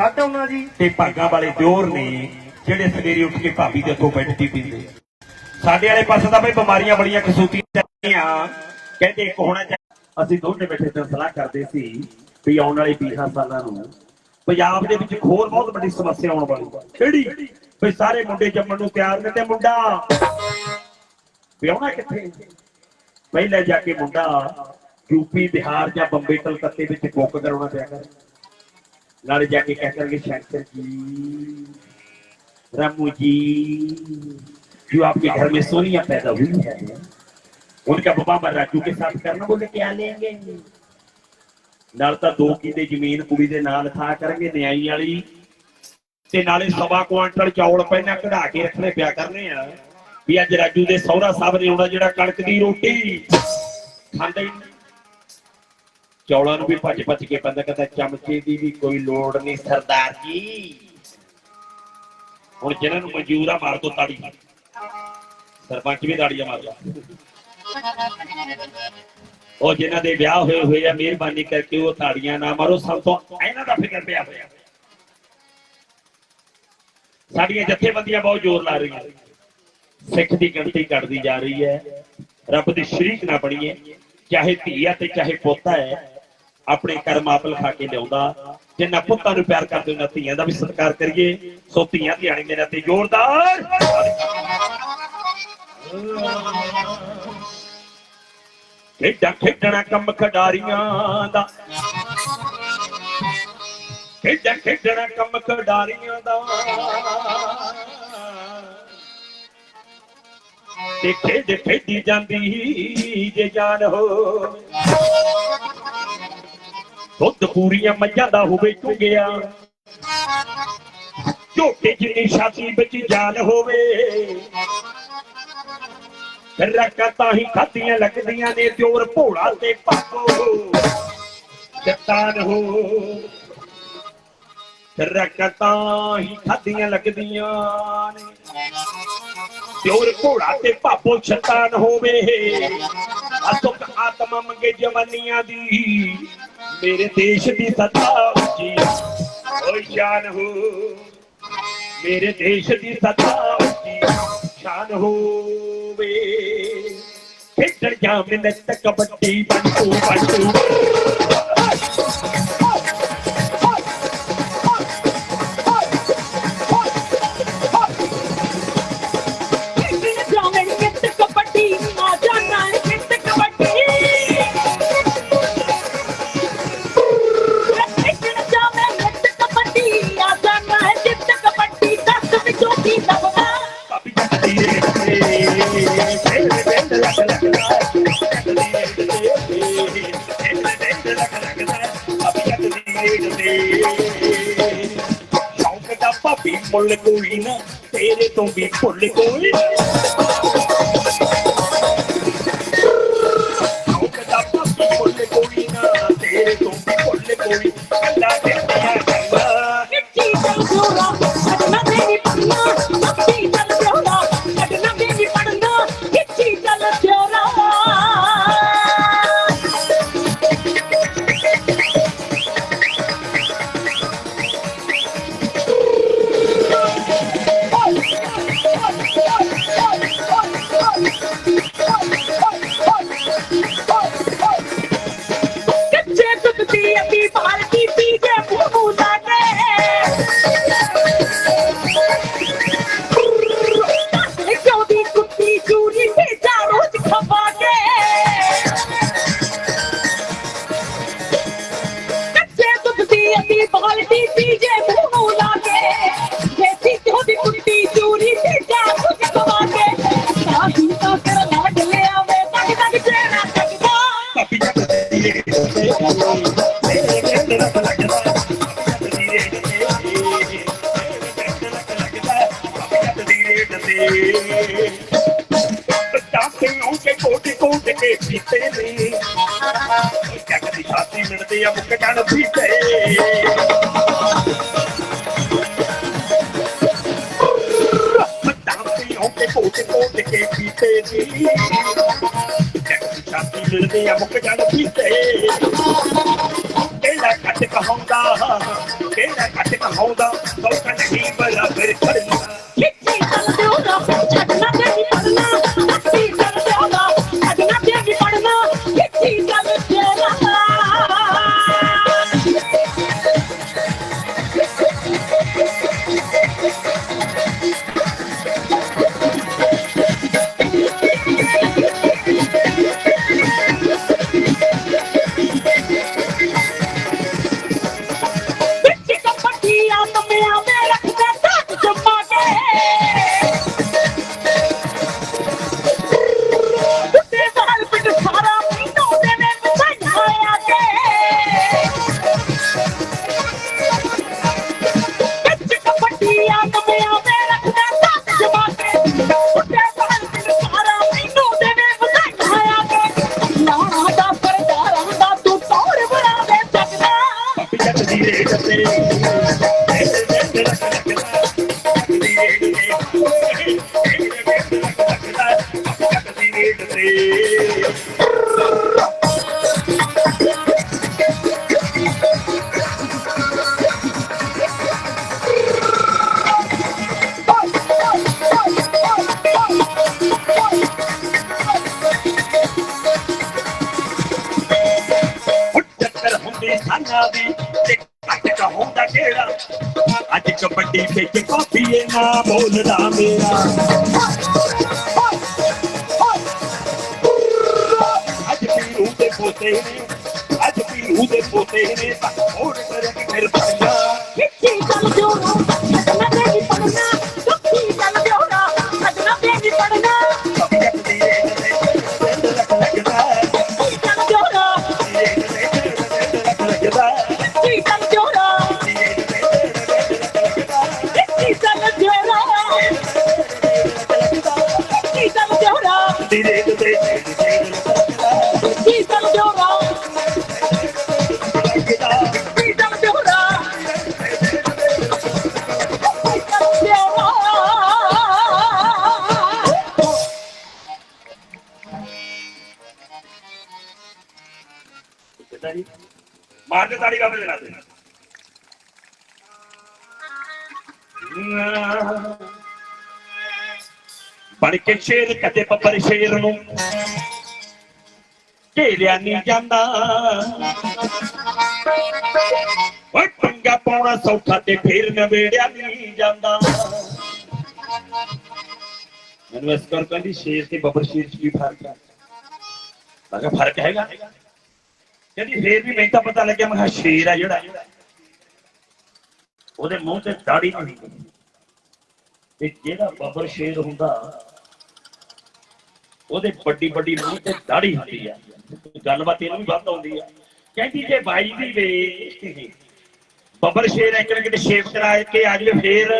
ਕੱਢ ਆਉਣਾ ਜੀ ਤੇ ਭਾਗਾਂ ਵਾਲੇ ਦਿਓਰ ਨੇ ਜਿਹੜੇ ਸਵੇਰੇ ਉੱਠ ਕੇ ਭਾਬੀ ਦੇ ਹੱਥੋਂ ਬੈਠ ਟੀ ਪੀਂਦੇ। ਸਾਡੇ ਵਾਲੇ ਪਾਸੇ ਤਾਂ ਬਈ ਬਿਮਾਰੀਆਂ ਬੜੀਆਂ ਖਸੂਤੀਆਂ ਚੱਲੀਆਂ ਕਹਿੰਦੇ ਇੱਕ ਹੋਣਾ ਚਾਹੀਦਾ। ਅਸੀਂ ਦੋਨੇ ਬੈਠੇ ਤੇ ਸਲਾਹ ਕਰਦੇ ਸੀ ਵੀ ਆਉਣ ਵਾਲੇ 20 ਸਾਲਾਂ ਨੂੰ ਪੰਜਾਬ ਦੇ ਵਿੱਚ ਹੋਰ ਬਹੁਤ ਵੱਡੀ ਸਮੱਸਿਆ ਆਉਣ ਵਾਲੀ ਕਿਹੜੀ? ਵੀ ਸਾਰੇ ਮੁੰਡੇ ਜੰਮਣ ਨੂੰ ਤਿਆਰ ਨੇ ਤੇ ਮੁੰਡਾ। ਵਿਆਹਣਾ ਕਿੱਥੇ? ਪਹਿਲੇ ਜਾ ਕੇ ਮੁੰਡਾ ਯੂਪੀ ਬਿਹਾਰ ਜਾਂ ਬੰਬੇ, ਕਲਕੱਤੇ ਵਿੱਚ ਬੁੱਕ ਕਰਾਉਣਾ ਪਿਆ ਕਰ। ਨਾਲੇ जाके कह करके शंकर जी रामू जी जो आपके घर में सोनिया पैदा हुई है उनका बाबा राजू के साथ करना बोले क्या लेंगे ਨਾਲ ਤਾਂ ਦੋ ਕਿਤੇ ਜ਼ਮੀਨ ਕੁੜੀ ਦੇ ਨਾਂ ਲਿਖਾ ਕਰਾਂਗੇ ਨਿਆਈ ਵਾਲੀ ਤੇ ਨਾਲੇ ਸਵਾ ਕੁਆਂਟਲ ਚੌਲ ਪਹਿਲਾਂ ਕਢਾ ਕੇ ਰੱਖਣੇ ਪਿਆ ਕਰਨੇ ਆ ਵੀ ਅੱਜ ਰਾਜੂ ਦੇ ਸਹੁਰਾ ਸਾਹਿਬ ਨੇ ਆਉਣਾ ਜਿਹੜਾ ਕਣਕ ਦੀ ਰੋਟੀ ਖਾਂਦਾ ਹੀ ਨਹੀਂ ਚੌਲਾਂ ਨੂੰ ਵੀ ਭੱਜ ਭੱਜ ਕੇ ਬੰਦਾ ਕਹਿੰਦਾ, ਚਮਚੇ ਦੀ ਵੀ ਕੋਈ ਲੋੜ ਨਹੀਂ ਸਰਦਾਰ ਜੀ। ਹੁਣ ਜਿਹਨਾਂ ਨੂੰ ਮਨਜ਼ੂਰ ਆ, ਮਾਰ ਦੋ ਤਾੜੀ। ਸਰਪੰਚ ਵੀ ਤਾੜੀਆਂ ਮਾਰਦਾ ਉਹ ਜਿਨ੍ਹਾਂ ਦੇ ਵਿਆਹ ਹੋਏ ਹੋਏ ਆ, ਮਿਹਰਬਾਨੀ ਕਰਕੇ ਉਹ ਤਾੜੀਆਂ ਨਾ ਮਾਰੋ। ਸਭ ਤੋਂ ਇਹਨਾਂ ਦਾ ਫਿਕਰ ਪਿਆ ਹੋਇਆ। ਸਾਡੀਆਂ ਜਥੇਬੰਦੀਆਂ ਬਹੁਤ ਜ਼ੋਰ ਲਾ ਰਹੀਆਂ। ਸਿੱਖ ਦੀ ਗਿਣਤੀ ਘਟਦੀ ਜਾ ਰਹੀ ਹੈ। ਰੱਬ ਦੀ ਸ਼ਰੀਕ ਨਾ ਬਣੀਏ। ਚਾਹੇ ਧੀਆ ਤੇ ਚਾਹੇ ਪੋਤਾ ਹੈ। ਆਪਣੇ ਕਰਮ ਆਪ ਲਿਖਾ ਕੇ ਲਿਆਉਂਦਾ। ਜਿੰਨਾ ਪੁੱਤਾਂ ਨੂੰ ਪਿਆਰ ਕਰਦੇ ਉਹਨਾਂ ਧੀਆਂ ਦਾ ਵੀ ਸਤਿਕਾਰ ਕਰੀਏ। ਸੋ ਧੀਆਂ ਧਿਆਣੇ ਮੇਰੇ ਤੇ ਜ਼ੋਰਦਾਰ। ਖੇਡਾਂ ਖੇਡਣਾ ਕੰਮ ਖਿਡਾਰੀਆਂ ਦਾ। ਖੇਡਾਂ ਖੇਡਣਾ ਕੰਮ ਖਡਾਰੀਆਂ ਦਾ। ਤੇ ਖੇਡ ਖੇਡੀ ਜਾਂਦੀ ਜੇ ਜਾਨ ਹੋ। ਦੁੱਧ ਪੂਰੀਆਂ ਮੱਝਾਂ ਦਾ ਹੋਵੇ ਚੁੰਗਿਆ। ਝੋਟੇ ਜਿੰਨੀ ਛਾਤੀ ਵਿੱਚ ਜਾਨ ਹੋਵੇ। ਰਕਤਾਂ ਹੀ ਖਾਦੀਆਂ ਲੱਗਦੀਆਂ ਨੇ ਦਿਓਰ ਭੋਲਾ ਤੇ ਪਾਪੋ ਜਤਾਨ ਹੋ ਰਕਤਾਂ ਹੀ ਖਾਦੀਆਂ ਲੱਗਦੀਆਂ ਨੇ। ਦਿਓਰ ਭੋਲਾ ਤੇ ਪਾਪੋ ਸ਼ੈਤਾਨ ਹੋਵੇ। ਅਸੁਖ ਆਤਮਾ ਮੰਗੇ ਜਵਾਨੀਆਂ ਦੀ। ਮੇਰੇ ਦੇਸ਼ ਦੀ ਸੱਤਾ ਉੱਚੀ ਓਏ ਸ਼ਾਨ ਹੋ। ਮੇਰੇ ਦੇਸ਼ ਦੀ ਸੱਤਾ ਉੱਚੀ ਸ਼ਾਨ ਹੋਵੇ ਖੇਡਣ ਜਾਮ ਨੱਚ ਕਬੱਡੀ ਬੰਟੂ ਬੰਟੂ ਭਾਬੀ ਮੁੱਲ ਕੋਈ ਨਾ ਤੇਰੇ ਤੋਂ ਵੀ ਭੁੱਲ ਕੋਈ ਛਾਤੀ ਮਿਲਦੇ ਆ ਮੁੱਕ ਜਾਣ ਪੀਤੇ ਟਾਕੇ ਕੇ ਕੋਟੇ ਕੋਟੇ ਕੇ ਪੀਤੇ ਨੇ ਜੱਗ ਦੀ ਛਾਤੀ ਮਿਲਦੇ ਆ ਮੁੱਕ ਹੁੰਦੀ ਤੇ ਕੱਟ ਕਾ ਕਿਹੜਾ? ਅੱਜ ਕਬੱਡੀ ਵਿੱਚ ਕਾਫੀਏ ਨਾ ਬੋਲਦਾ ਮੇਰਾ। ਅੱਜ ਪੀਰੂ ਦੇ ਪੋਤੇ ਨੇ, ਅੱਜ ਪੀਰੂ ਦੇ ਪੋਤੇ ਨੇ, ਤਾਂ ਹੋਰ ਕਰੇ ਕਿ ਫਿਰ ਤਾੜੀ ਬਾਬੇ ਦੇ ਨਾਲ ਬਣ ਕੇ ਸ਼ੇਰ ਕਦੇ ਪੱਪਰ ਸ਼ੇਰ ਨੂੰ ਢੇਲਿਆ ਨਹੀਂ ਜਾਂਦਾ ਓਏ ਪੰਗਾ ਪਾਉਣਾ ਸੌਖਾ ਤੇ ਫੇਰ ਨਵੇੜਿਆ ਨਹੀਂ ਜਾਂਦਾ ਮੈਨੂੰ ਇਸ ਕਰ ਕਹਿੰਦੀ ਸ਼ੇਰ ਤੇ ਬੱਬਰ ਸ਼ੇਰ ਚ ਕੀ ਫ਼ਰਕ ਹੈ ਮੈਂ ਕਿਹਾ ਫ਼ਰਕ ਹੈਗਾ? ਕਹਿੰਦੀ ਫੇਰ ਵੀ ਮੈਨੂੰ ਤਾਂ ਪਤਾ ਲੱਗਿਆ, ਮੈਂ ਕਿਹਾ ਸ਼ੇਰ ਆ ਜਿਹੜਾ। ਉਹਦੇ ਮੂੰਹ ਤੇ ਦਾੜੀ ਨਹੀਂ ਹੁੰਦੀ ਤੇ ਜਿਹੜਾ ਬੱਬਰ ਸ਼ੇਰ ਹੁੰਦਾ, ਉਹਦੇ ਵੱਡੀ ਵੱਡੀ ਮੂੰਹ ਤੇ ਦਾੜੀ ਹੁੰਦੀ ਆ। ਗੱਲਬਾਤ ਇਹਨੂੰ ਵੀ ਵੱਧ ਆਉਂਦੀ ਆ। ਕਹਿੰਦੀ ਜੇ ਬਾਈ ਦੀ ਵੇ, ਬੱਬਰ ਸ਼ੇਰ ਇੱਕ ਨਾ ਕਿਤੇ ਸ਼ੇਪ ਕਰਾ ਕੇ ਆ ਜਾਵੇ ਫੇਰ।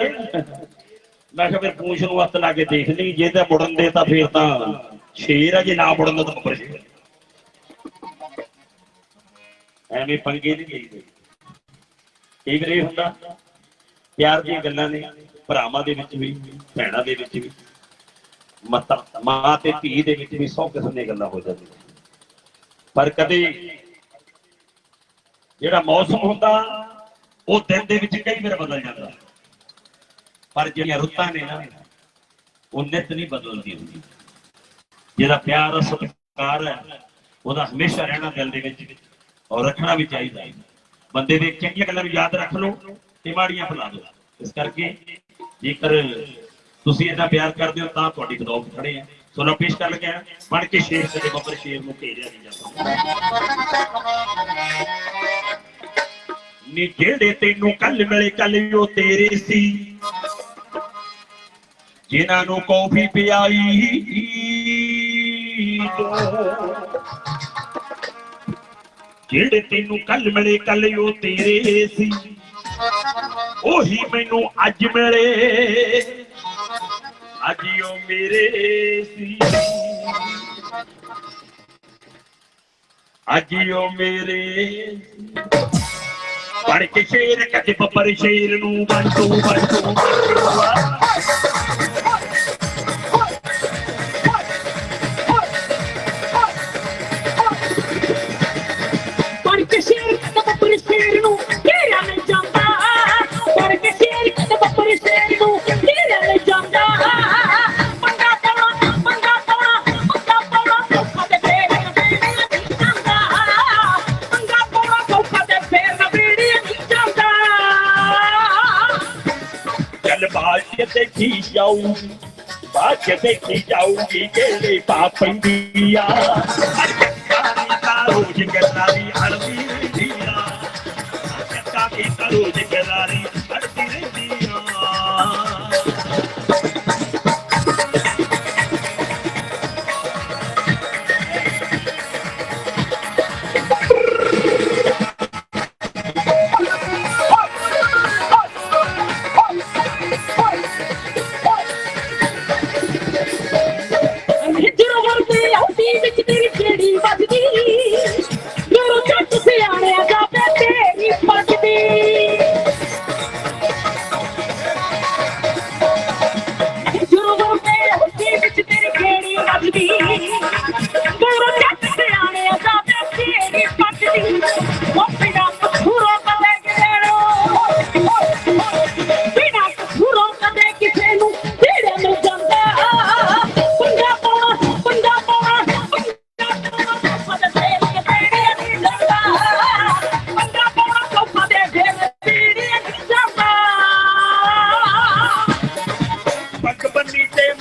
ਮੈਂ ਕਿਹਾ ਫਿਰ ਪੂਛ ਨੂੰ ਹੱਥ ਲਾ ਕੇ ਦੇਖ ਲਈ, ਜੇ ਤਾਂ ਮੁੜਨ ਦੇ ਤਾਂ ਫੇਰ ਤਾਂ ਸ਼ੇਰ ਆ, ਜੇ ਨਾ ਮੁੜਨ ਦਾ ਤਾਂ ਬੱਬਰ ਸ਼ੇਰ ਐਵੇਂ ਪੰਗੇ ਨਹੀਂ ਲਈਦੇ ਕਈ। ਵਾਰ ਇਹ ਹੁੰਦਾ, ਪਿਆਰ ਦੀਆਂ ਗੱਲਾਂ ਨੇ, ਭਰਾਵਾਂ ਦੇ ਵਿੱਚ ਵੀ, ਭੈਣਾਂ ਦੇ ਵਿੱਚ ਵੀ, ਮਤਾ, ਮਾਂ ਤੇ ਧੀ ਦੇ ਵਿੱਚ ਵੀ ਸੌ ਕਿਸਮ ਦੀਆਂ ਗੱਲਾਂ ਹੋ ਜਾਂਦੀਆਂ। ਪਰ ਕਦੇ ਜਿਹੜਾ ਮੌਸਮ ਹੁੰਦਾ, ਉਹ ਦਿਨ ਦੇ ਵਿੱਚ ਕਈ ਵਾਰ ਬਦਲ ਜਾਂਦਾ। ਪਰ ਜਿਹੜੀਆਂ ਰੁੱਤਾਂ ਨੇ ਨਾ, ਉਹ ਨਿਤ ਨਹੀਂ ਬਦਲਦੀ ਹੁੰਦੀ ਜਿਹਦਾ ਪਿਆਰ ਸਤਿਕਾਰ ਹੈ ਉਹਦਾ ਹਮੇਸ਼ਾ ਰਹਿਣਾ ਦਿਲ ਦੇ ਵਿੱਚ। ਔਰ ਰੱਖਣਾ ਵੀ ਚਾਹੀਦਾ ਹੈ। ਬੰਦੇ ਦੇ ਚੰਗੀਆਂ ਗੱਲਾਂ ਯਾਦ ਰੱਖ ਲਓ ਤੇ ਮਾੜੀਆਂ ਭੁਲਾ ਦਿਓ। ਇਸ ਕਰਕੇ ਜੇਕਰ ਤੁਸੀਂ ਇੰਨਾ ਪਿਆਰ ਕਰਦੇ ਹੋ ਤਾਂ ਤੁਹਾਡੀ ਖਦੌਤ ਖੜੇ ਆ। ਸੋ ਲਓ ਪੇਸ਼ ਕਰ ਲਗਿਆ ਬਣ ਕੇ ਸ਼ੇਰ ਤੇ ਬੱਬਰ ਸ਼ੇਰ ਨੂੰ ਘੇਰਿਆ ਨਹੀਂ ਜਾਂਦਾ ਨੀ ਜਿਹੜੇ ਤੈਨੂੰ ਕੱਲ ਮਿਲੇ, ਕੱਲ ਉਹ ਤੇਰੇ ਸੀ। ਜਿਨ੍ਹਾਂ ਨੂੰ ਕੌਫੀ ਪਿਆਈ। ਤੂੰ ਜਿਹੜੇ ਤੈਨੂੰ ਕੱਲ ਮਿਲੇ ਕੱਲ ਉਹ ਤੇਰੇ ਸੀ। ਉਹੀ ਮੈਨੂੰ ਅੱਜ ਮਿਲੇ। ਅੱਜ ਉਹ ਮੇਰੇ ਸੀ। ਅੱਜ ਉਹ ਮੇਰੇ ਸੀ। ਕੇ ਸ਼ੇਰ ਕਦੇ ਬੱਬਰ ਸ਼ੇਰ ਨੂੰ ਬੰਟੂ ਬੰਟੂ ਬੰਟੂ ਬਾਜ ਦੇਖੀ ਜਾਊ ਬਾਜ ਦੇਖੀ ਜਾਊਗੀ ਕਿਹੜੇ ਪਾਪੰਡੀਆ ਅੱਜ ਕਾਨੀ ਦਾ ਰੋਜ਼ ਕਰਨਾ ਵੀ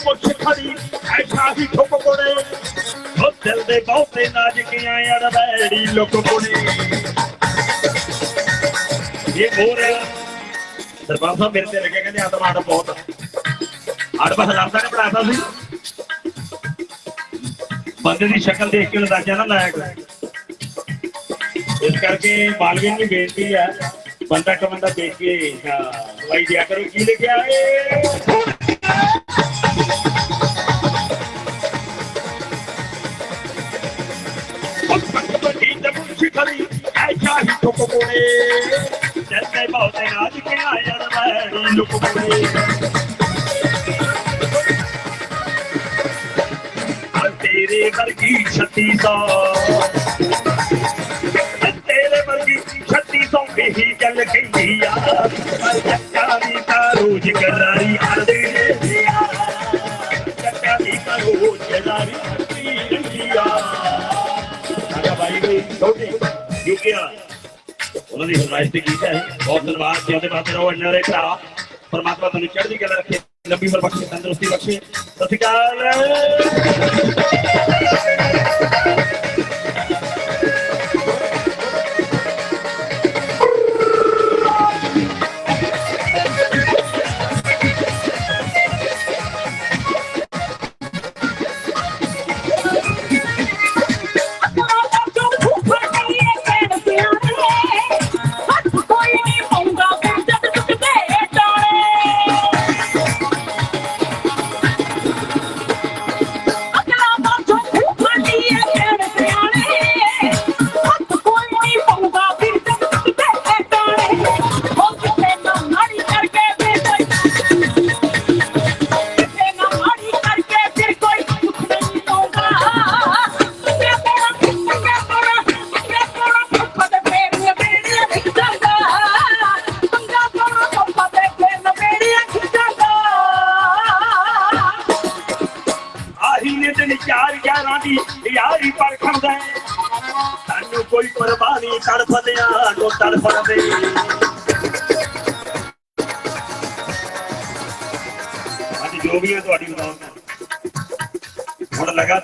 ਬੰਨੀ ਖੜੀ, ਐਸਾ ਹੀ ਠੁੱਕ ਕੋੜੇ ਉਹ ਦਿਲ ਦੇ ਬਹੁਤੇ ਨਾਜ਼ੁਕੀਆਂ ਯਾਰ ਬੈੜੀ ਕੋੜੇ ਇਹ ਹੋਰ ਸਰਪੰਚ ਸਾਹਿਬ ਮੇਰੇ ਤੇ ਲੱਗੇ ਕਹਿੰਦੇ ਆਤਮਾ ਆੜ ਬਹੁਤ ਆੜ ਹਜ਼ਾਰ ਨੇ ਬਣਾਤਾ ਸੀ ਬੰਦੇ ਦੀ ਸ਼ਕਲ ਦੇਖ ਕੇ ਅੰਦਾਜ਼ਾ ਨਾ ਲਾਇਆ ਕਰੋ। ਇਸ ਕਰਕੇ ਮਾਲਵੀਨ ਨੂੰ ਬੇਨਤੀ ਹੈ, ਬੰਦਾ ਕ ਬੰਦਾ ਦੇਖ ਕੇ, ਹਾਂ, ਦਵਾਈ ਦਿਆ ਕਰੋ। ਕੀ ਲਿਖਿਆ ਏ ਵੱਡੀ ਬਹੁਤੇ ਨਾਜ ਕੇ ਆਇਆ ਮੈਂ ਲੁਕ ਕੋੜੇ ਆ ਤੇਰੇ ਵਰਗੀ ਛੱਤੀ ਸੌ, ਤੇਰੇ ਵਰਗੀ ਛੱਤੀ ਸੌ ਹੀ ਗੱਲ ਕਹਿੰਦੀ ਆ। ਪਰ ਜੱਟਾਂ ਤਾਂ ਰੋਜ਼ ਕਰਾਰੀ ਹਰਦੀ ਆ। ਦੀ ਤਾਂ ਰੋਜ਼ ਕਰਾਰੀ ਸਾਡਾ ਭਾਈ ਕੋਈ ਛੋਟੀ ਯੂਕੀਆ ਉਹਨਾਂ ਦੀ ਫਰਮਾਇਸ਼ ਤੇ ਕੀਤਾ ਹੈ ਬਹੁਤ ਧੰਨਵਾਦ ਜਿਉਂਦੇ ਬਾਤੇ ਰਹੋ ਅੰਨਾ ਦੇ ਭਰਾ ਪਰਮਾਤਮਾ ਤੁਹਾਨੂੰ ਚੜ੍ਹਦੀ ਕਲਾ ਰੱਖੇ ਲੰਬੀ ਉਮਰ ਬਖਸ਼ੇ ਤੰਦਰੁਸਤੀ ਬਖਸ਼ੇ ਸਤਿ ਸ਼੍ਰੀ ਅਕਾਲ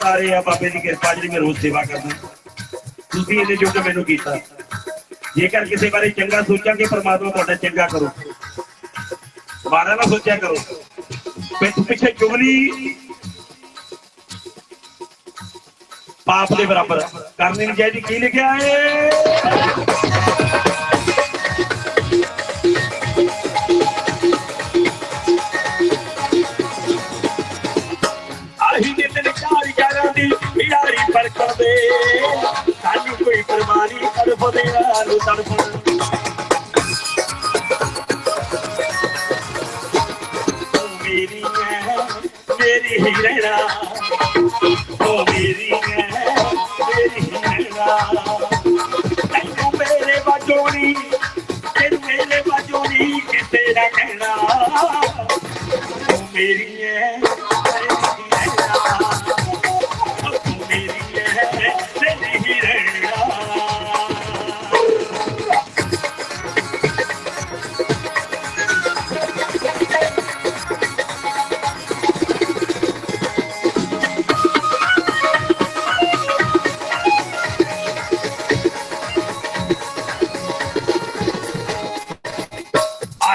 ਬਦੌਲਤ ਆ ਬਾਬੇ ਦੀ ਕਿਰਪਾ ਜਿਹੜੀ ਮੈਂ ਰੋਜ਼ ਸੇਵਾ ਕਰਦਾ। ਤੁਸੀਂ ਇਹਦੇ ਜੋਗ ਮੈਨੂੰ ਕੀਤਾ। ਜੇਕਰ ਕਿਸੇ ਬਾਰੇ ਚੰਗਾ ਸੋਚਾਂਗੇ, ਪਰਮਾਤਮਾ ਤੁਹਾਡਾ ਚੰਗਾ ਕਰੋ। ਮਾੜਾ ਨਾ ਸੋਚਿਆ ਕਰੋ। ਪਿੱਠ ਪਿੱਛੇ ਚੁਗਲੀ ਪਾਪ ਦੇ ਬਰਾਬਰ ਕਰਨੀ ਨਹੀਂ ਚਾਹੀਦੀ। ਕੀ ਲਿਖਿਆ ਏ ਪਰਵਾਹੀ ਤੜਫਦੇ ਆਲੂ ਤੜਫਣ ਮੇਰੀ ਹੈ ਮੇਰੀ ਹੀ ਰਹਿਣਾ ਉਹ ਮੇਰੀ ਹੈ ਮੇਰੀ ਹੀ ਰਹਿਣਾ ਤੈਨੂੰ ਮੇਰੇ ਵਾਜੋਣੀ ਤੈਨੂੰ ਮੇਰੇ ਵਾਜੋਣੀ ਕਿਤੇ ਤੇਰਾ ਕਹਿਣਾ ਤੂੰ ਮੇਰੀ ਹੈ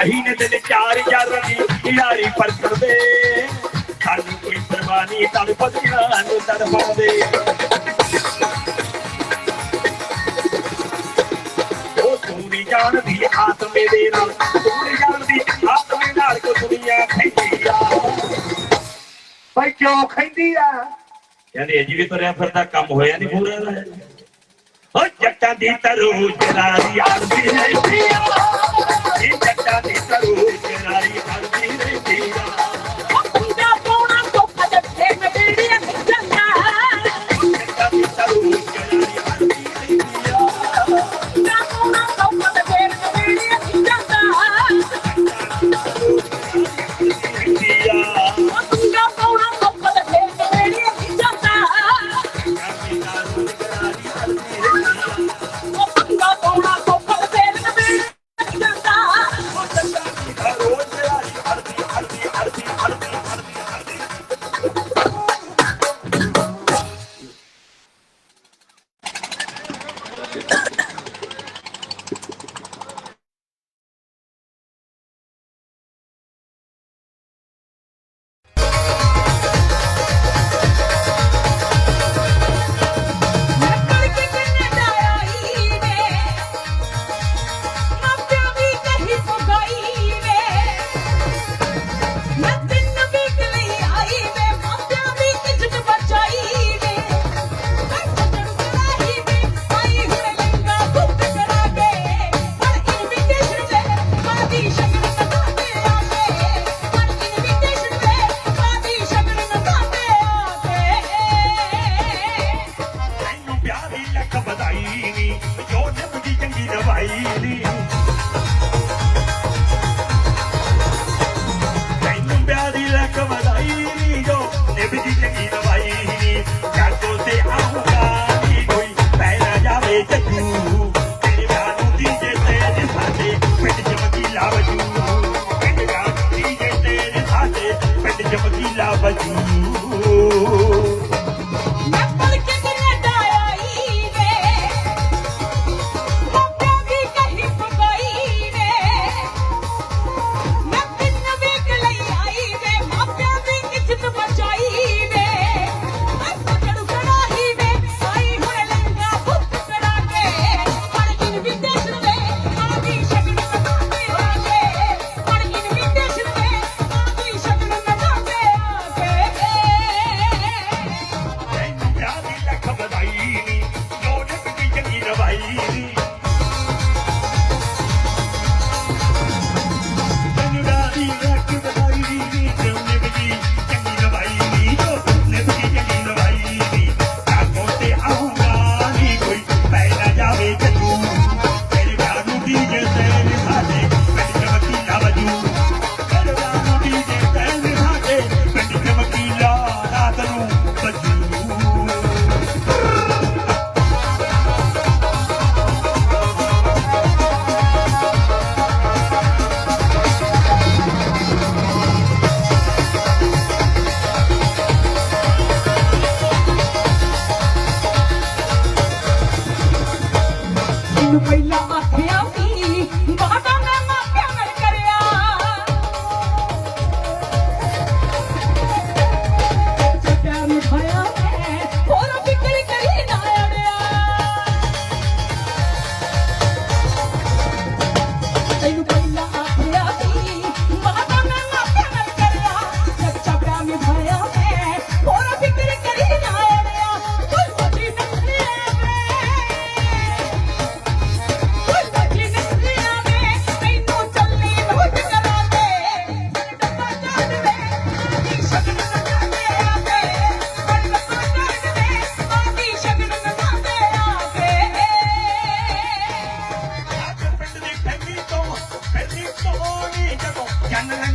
ਰਾਹੀ ਨੇ ਦਿਲ ਚਾਰ ਯਾਰੀ ਢਿੜਾਰੀ ਪਰਤਦੇ ਸਾਨੂੰ ਕੋਈ ਪਰਵਾਹ ਨਹੀਂ ਤੜਪਦੀਆਂ ਨੂੰ ਤੜਪਾਉਂਦੇ ਉਹ ਤੂੰ ਜਾਣਦੀ ਆਤਮੇ ਦੇ ਨਾਲ ਤੂੰ ਜਾਣਦੀ ਆਤਮੇ ਨਾਲ ਕੋ ਦੁਨੀਆ ਖੈਂਦੀ ਆ ਭਾਈ ਕਿਉਂ ਖੈਂਦੀ ਆ ਕਹਿੰਦੇ ਇਹ ਵੀ ਤੁਰਿਆ ਫਿਰਦਾ, ਕੰਮ ਹੋਇਆ ਨਹੀਂ ਪੂਰਾ। ਓ ਜੱਟਾਂ ਦੀ ਤਰੂ ਰਾਰੀ ਆਰਦੀ ਹੈ ఈ చట్టాన్ని సరూ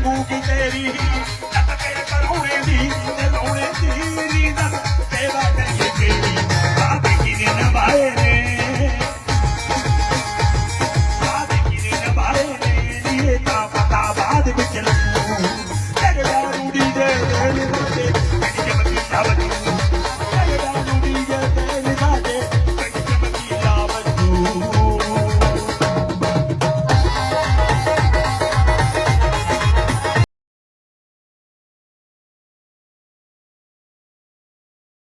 கூப்பு தெரியும்